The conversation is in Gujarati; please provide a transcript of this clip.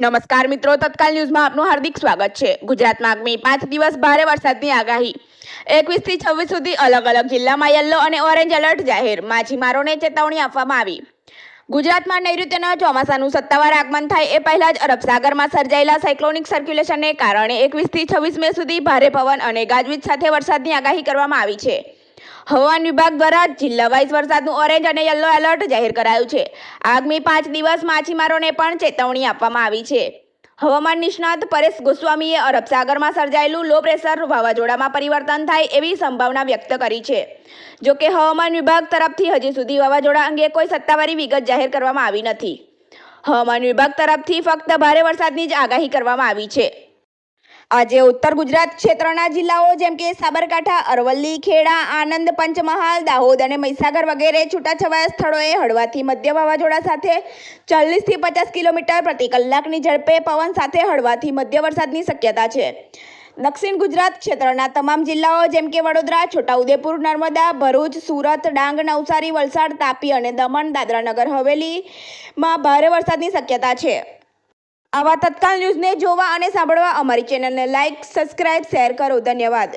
નમસ્કાર મિત્રો, તત્કાલ ન્યૂઝમાં આપનું હાર્દિક સ્વાગત છે. ગુજરાતમાં આગામી પાંચ દિવસ ભારે વરસાદની આગાહી. એકવીસથી છવ્વીસ સુધી અલગ અલગ જિલ્લામાં યલો અને ઓરેન્જ એલર્ટ જાહેર. માછીમારોને ચેતવણી આપવામાં આવી. ગુજરાતમાં નૈઋત્યના ચોમાસાનું સત્તાવાર આગમન થાય એ પહેલા જ અરબ સાગરમાં સર્જાયેલા સાયક્લોનિક સર્ક્યુલેશનને કારણે એકવીસથી છવ્વીસ મે સુધી ભારે પવન અને ગાજવીજ સાથે વરસાદની આગાહી કરવામાં આવી છે. હવામાન વિભાગ દ્વારા જિલ્લા વાઇઝ વરસાદનું ઓરેન્જ અને યલો એલર્ટ જાહેર કરાયું છે. આગામી પાંચ દિવસ માછીમારોને પણ ચેતવણી આપવામાં આવી છે. હવામાન નિષ્ણાત પરેશ ગોસ્વામીએ અરબ સાગરમાં સર્જાયેલું લો પ્રેશર વાવાઝોડામાં પરિવર્તન થાય એવી સંભાવના વ્યક્ત કરી છે. જો કે હવામાન વિભાગ તરફથી હજી સુધી વાવાઝોડા અંગે કોઈ સત્તાવારી વિગત જાહેર કરવામાં આવી નથી. હવામાન વિભાગ તરફથી ફક્ત ભારે વરસાદની જ આગાહી કરવામાં આવી છે. આજે ઉત્તર ગુજરાત ક્ષેત્રના જિલ્લાઓ જેમ કે સાબરકાંઠા, અરવલ્લી, ખેડા, આણંદ, પંચમહાલ, દાહોદ અને મહીસાગર વગેરે છૂટાછવાયા સ્થળોએ હળવાથી મધ્ય વાવાઝોડા સાથે ચાલીસથી પચાસ કિલોમીટર પ્રતિ કલાકની ઝડપે પવન સાથે હળવાથી મધ્ય વરસાદની શક્યતા છે. દક્ષિણ ગુજરાત ક્ષેત્રના તમામ જિલ્લાઓ જેમ કે વડોદરા, છોટાઉદેપુર, નર્મદા, ભરૂચ, સુરત, ડાંગ, નવસારી, વલસાડ, તાપી અને દમણ દાદરાનગર હવેલીમાં ભારે વરસાદની શક્યતા છે. આવા તત્કાલ ન્યૂઝને જોવા અને સાંભળવા અમારી ચેનલને લાઇક સબસ્ક્રાઇબ શેર કરો. ધન્યવાદ.